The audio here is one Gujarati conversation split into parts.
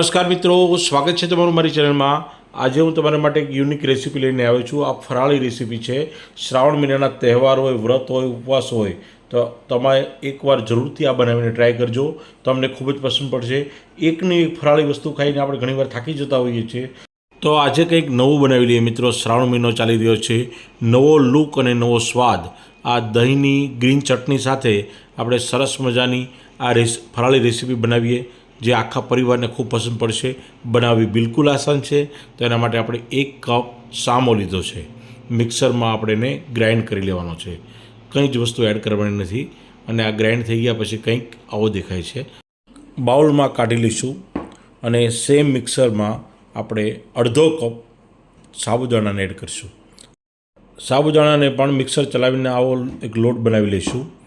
નમસ્કાર મિત્રો, સ્વાગત છે તમારું મારી ચેનલમાં. આજે હું તમારા માટે એક યુનિક રેસીપી લઈને આવ્યો છું. આ ફરાળી રેસીપી છે. શ્રાવણ મહિનાના તહેવાર હોય, વ્રત હોય, ઉપવાસ હોય, તો તમે એકવાર જરૂરથી આ બનાવીને ટ્રાય કરજો. તમને ખૂબ જ પસંદ પડશે. એકની એક ફરાળી વસ્તુ ખાઈને આપણે ઘણીવાર થાકી જતા હોઈએ છીએ. તો આજે કંઈક નવું બનાવી લઈએ મિત્રો. શ્રાવણ મહિનો ચાલી રહ્યો છે. નવો લુક અને નવો સ્વાદ. આ દહીંની ગ્રીન ચટણી સાથે આપણે સરસ મજાની આ રેસ ફરાળી રેસીપી બનાવીએ. જે આખા પરિવારને ખૂબ પસંદ પડશે, બનાવવી બિલકુલ આસાન છે. તો એના માટે આપણે એક કપ સામો લીધો છે. મિક્સરમાં આપણે એને ગ્રાઇન્ડ કરી લેવાનો છે. કંઈ જ વસ્તુ એડ કરવાની નથી અને આ ગ્રાઇન્ડ થઈ ગયા પછી કંઈક આવો દેખાય છે. બાઉલમાં કાઢી લઈશું અને સેમ મિક્સરમાં આપણે અડધો કપ સાબુદાણાને એડ કરીશું. સાબુદાણાને પણ મિક્સર ચલાવીને આવો એક લોટ બનાવી લઈશું.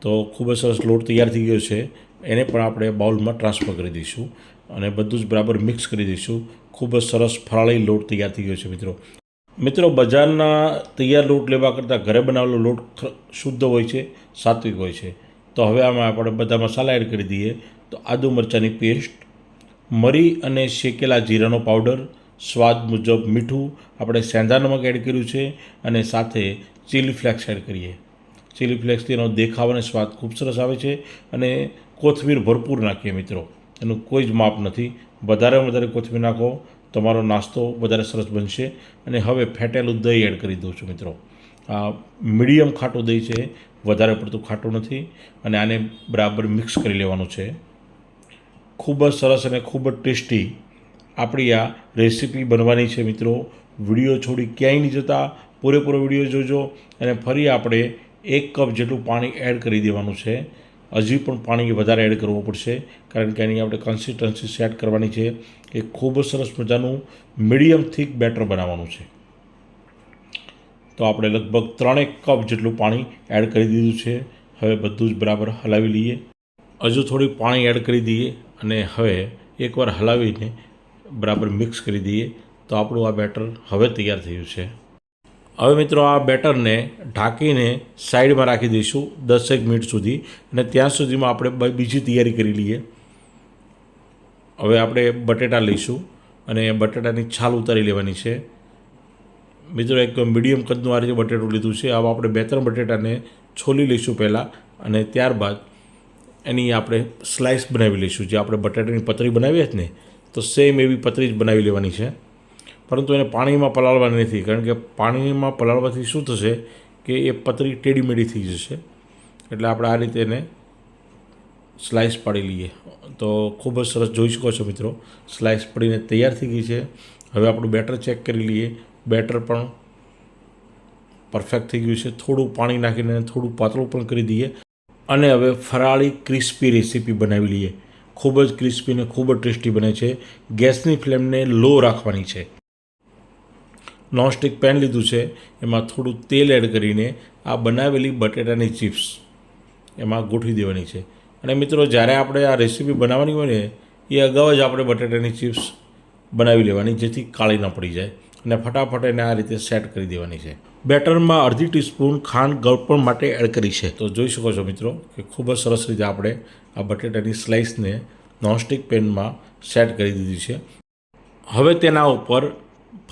તો ખૂબ જ સરસ લોટ તૈયાર થઈ ગયો છે. એને પણ આપણે બાઉલમાં ટ્રાન્સફર કરી દઈશું અને બધું જ બરાબર મિક્સ કરી દઈશું. ખૂબ જ સરસ ફરાળી લોટ તૈયાર થઈ ગયો છે મિત્રો. મિત્રો, બજારના તૈયાર લોટ લેવા કરતાં ઘરે બનાવેલો લોટ શુદ્ધ હોય છે, સાત્વિક હોય છે. તો હવે આમાં આપણે બધા મસાલા એડ કરી દઈએ. તો આદુ મરચાંની પેસ્ટ, મરી અને શેકેલા જીરાનો પાવડર, સ્વાદ મુજબ મીઠું, આપણે સેંધા નમક એડ કર્યું છે અને સાથે ચીલી ફ્લેક્સ એડ કરીએ. ચીલી ફ્લેક્સ તેનો દેખાવ અને સ્વાદ ખૂબ સરસ આવે છે અને કોથમીર ભરપૂર નાખીએ મિત્રો. એનું કોઈ જ માપ નથી. વધારે વધારે કોથમીર નાખો, તમારો નાસ્તો વધારે સરસ બનશે. અને હવે ફેટેલું દહીં એડ કરી દઉં છું મિત્રો. આ મીડિયમ ખાટું દહીં છે, વધારે પડતું ખાટું નથી અને આને બરાબર મિક્સ કરી લેવાનું છે. ખૂબ જ સરસ અને ખૂબ જ ટેસ્ટી આપણી આ રેસીપી બનવાની છે મિત્રો. વીડિયો છોડી ક્યાંય નહીં જતા. પૂરેપૂરો વીડિયો જોજો અને ફરી આપણે એક કપ જેટલું પાણી એડ કરી દેવાનું છે. હજી પણ પાણી વધારે એડ કરવું પડશે, કારણ કે એની આપણે કન્સિસ્ટન્સી સેટ કરવાની છે એ ખૂબ જ સરસ મજાનું મીડિયમ થીક બેટર બનાવવાનું છે. તો આપણે લગભગ ત્રણેક કપ જેટલું પાણી એડ કરી દીધું છે. હવે બધું જ બરાબર હલાવી લઈએ. હજુ થોડી પાણી એડ કરી દઈએ અને હવે એકવાર હલાવીને બરાબર મિક્સ કરી દઈએ. તો આપણું આ બેટર હવે તૈયાર થયું છે. હવે મિત્રો આ બેટરને ઢાંકીને સાઈડમાં રાખી દઈશું દસેક મિનિટ સુધી અને ત્યાં સુધીમાં આપણે બીજી તૈયારી કરી લઈએ. હવે આપણે બટેટા લઈશું અને બટેટાની છાલ ઉતારી લેવાની છે. મિત્રો એક મીડિયમ કદનું આ રીતે બટેટું લીધું છે. હવે આપણે બે ત્રણ બટેટાને છોલી લઈશું પહેલાં અને ત્યારબાદ એની આપણે સ્લાઇસ બનાવી લઈશું. જે આપણે બટાટાની પતરી બનાવીએ જ ને, તો સેમ એવી પતરી જ બનાવી લેવાની છે. પરંતુ એને પાણીમાં પલાળવાની નથી, કારણ કે પાણીમાં પલાળવાથી શું થશે કે એ પતરી ટેડીમેડી થઈ જશે. એટલે આપણે આ રીતે એને સ્લાઇસ પાડી લઈએ. તો ખૂબ જ સરસ જોઈ શકો છો મિત્રો, સ્લાઇસ પડીને તૈયાર થઈ ગઈ છે. હવે આપણું બેટર ચેક કરી લઈએ. બેટર પણ પરફેક્ટ થઈ ગયું છે. થોડું પાણી નાખીને થોડું પાતળું પણ કરી દઈએ. અને હવે ફરાળી ક્રિસ્પી રેસીપી બનાવી લઈએ. ખૂબ જ ક્રિસ્પી અને ખૂબ જ ટેસ્ટી બને છે. ગેસની ફ્લેમને લો રાખવાની છે. નોનસ્ટિક પેન લીધું છે. એમાં થોડું તેલ એડ કરીને આ બનાવેલી બટેટાની ચિપ્સ એમાં ગોઠવી દેવાની છે. અને મિત્રો, જ્યારે આપણે આ રેસીપી બનાવવાની હોય ને, એ અગાઉ જ આપણે બટેટાની ચિપ્સ બનાવી લેવાની, જેથી કાળી ન પડી જાય. અને ફટાફટ એને આ રીતે સેટ કરી દેવાની છે. બેટરમાં અડધી ટીસ્પૂન ખાંડ ગળપણ માટે એડ કરી છે. તો જોઈ શકો છો મિત્રો કે ખૂબ જ સરસ રીતે આપણે આ બટેટાની સ્લાઇસને નોનસ્ટિક પેનમાં સેટ કરી દીધી છે. હવે તેના ઉપર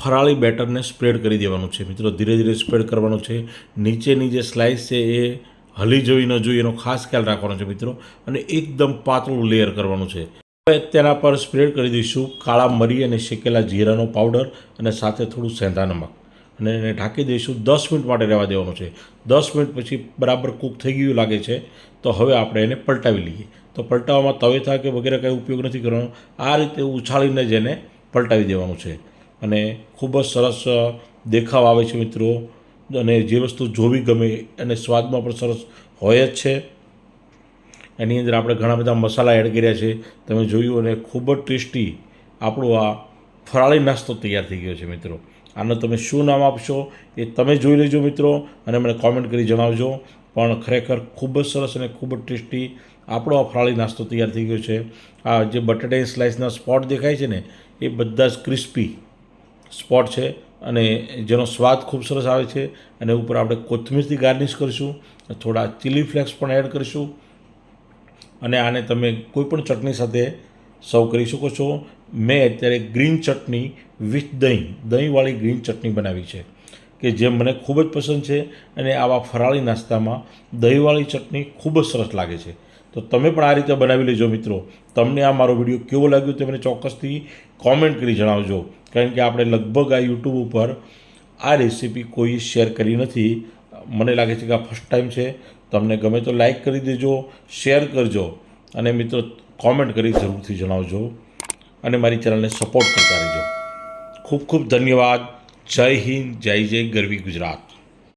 ફરાળી બેટરને સ્પ્રેડ કરી દેવાનું છે. મિત્રો, ધીરે ધીરે સ્પ્રેડ કરવાનું છે. નીચેની જે સ્લાઇસ છે એ હલી જોઈ ન જોઈએ એનો ખાસ ખ્યાલ રાખવાનો છે મિત્રો અને એકદમ પાતળું લેયર કરવાનું છે. હવે તેના પર સ્પ્રેડ કરી દઈશું કાળા મરી અને શેકેલા જીરાનો પાવડર અને સાથે થોડું સેંધા નમક. અને એને ઢાંકી દઈશું. દસ મિનિટ માટે રહેવા દેવાનું છે. દસ મિનિટ પછી બરાબર કૂક થઈ ગયું લાગે છે. તો હવે આપણે એને પલટાવી લઈએ. તો પલટાવવામાં તવેથા કે વગેરે કંઈ ઉપયોગ નથી કરવાનો. આ રીતે ઉછાળીને જ એને પલટાવી દેવાનું છે. અને ખૂબ જ સરસ દેખાવ આવે છે મિત્રો. અને જે વસ્તુ જોવી ગમે અને સ્વાદમાં પણ સરસ હોય જ છે. એની અંદર આપણે ઘણા બધા મસાલા એડ કર્યા છે. તમે જોયું અને ખૂબ જ ટેસ્ટી આપણો આ ફરાળી નાસ્તો તૈયાર થઈ ગયો છે મિત્રો. આનો તમે શું નામ આપશો એ તમે જોઈ લેજો મિત્રો અને મને કોમેન્ટ કરી જણાવજો. પણ ખરેખર ખૂબ જ સરસ અને ખૂબ જ ટેસ્ટી આપણો આ ફરાળી નાસ્તો તૈયાર થઈ ગયો છે. આ જે બટાટાની સ્લાઇસના સ્પોટ દેખાય છે ને, એ બધા જ ક્રિસ્પી સ્પોટ છે અને જેનો સ્વાદ ખૂબ સરસ આવે છે અને ઉપર આપણે કોથમીરથી ગાર્નિશ કરીશું, થોડા ચીલી ફ્લેક્સ પણ એડ કરીશું અને આને તમે કોઈ પણ ચટણી સાથે સર્વ કરી શકો છો. મેં અત્યારે ગ્રીન ચટણી વિથ દહીં, દહીંવાળી ગ્રીન ચટણી બનાવી છે કે જે મને ખૂબ જ પસંદ છે અને આવા ફરાળી નાસ્તામાં દહીંવાળી ચટણી ખૂબ જ સરસ લાગે છે. તો તમે પણ આ રીતે બનાવી લેજો મિત્રો. તમને આ મારો વીડિયો કેવો લાગ્યો તે મને ચોક્કસથી કોમેન્ટ કરી જણાવજો. કારણ કે આપણે લગભગ આ યુટ્યુબ ઉપર આ રેસીપી કોઈ શેર કરી નથી. મને લાગે છે કે આ ફર્સ્ટ ટાઈમ છે. તમને ગમે તો લાઈક કરી દેજો શેર કરજો અને મિત્રો કોમેન્ટ કરી જરૂરથી જણાવજો અને મારી ચેનલને સપોર્ટ કરતા રહેજો. ખૂબ ખૂબ ધન્યવાદ. જય હિન્દ, જય જય ગરવી ગુજરાત.